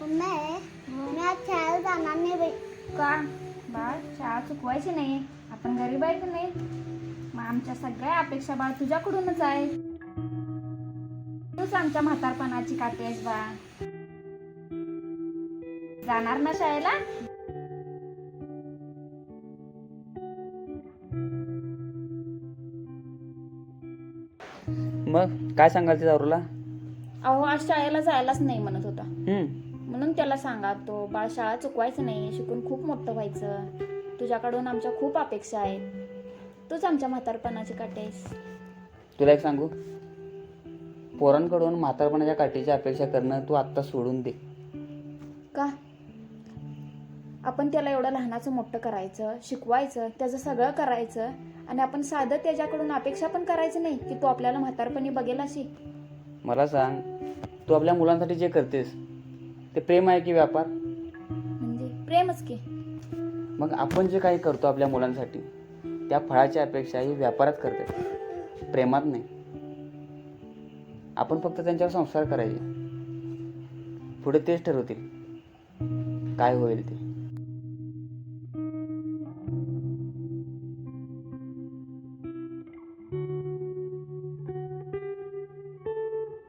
Mummy मी आज शाळेला जाणार नाही बाई. का? बाळ शाळा चुकवायची नाही. आपण गरीब आहे की नाही? मग आमच्या सगळ्या अपेक्षा बाळ तुझ्याकडूनच आहे. तूच आमच्या म्हातारपणाची काठी आहेस बा जाणार ना शाळेला? मग काय सांगाल ते दारूला? अहो आज शाळेला जायलाच नाही म्हणत होता. हम्म, म्हणून त्याला सांगा तो बाळ शाळा चुकवायचं नाही शिकून खूप मोठं व्हायचं. तुझ्याकडून आमच्या खूप अपेक्षा आहेत. तूच आमच्या म्हातारपणाची आहेस तुला एक सांगू? पोरांकडून म्हातारपणाच्या काठीची अपेक्षा करणं तू आत्ता सोडून दे. का? आपण त्याला एवढं लहानाचं मोठं करायचं शिकवायचं त्याचं सगळं करायचं आणि आपण साधं त्याच्याकडून अपेक्षा पण करायचं नाही की तो आपल्याला म्हातारपणी बघेल अशी? मला सांग तू आपल्या मुलांसाठी जे करतेस ते प्रेम आहे की व्यापार? म्हणजे प्रेमच की. मग आपण जे काही करतो आपल्या मुलांसाठी त्या फळाची अपेक्षा ही व्यापारात करते. प्रेमात नाही. आपण फक्त त्यांच्यावर संस्कार करायचे. पुढे तेच ठरवतील. काय होईल ते.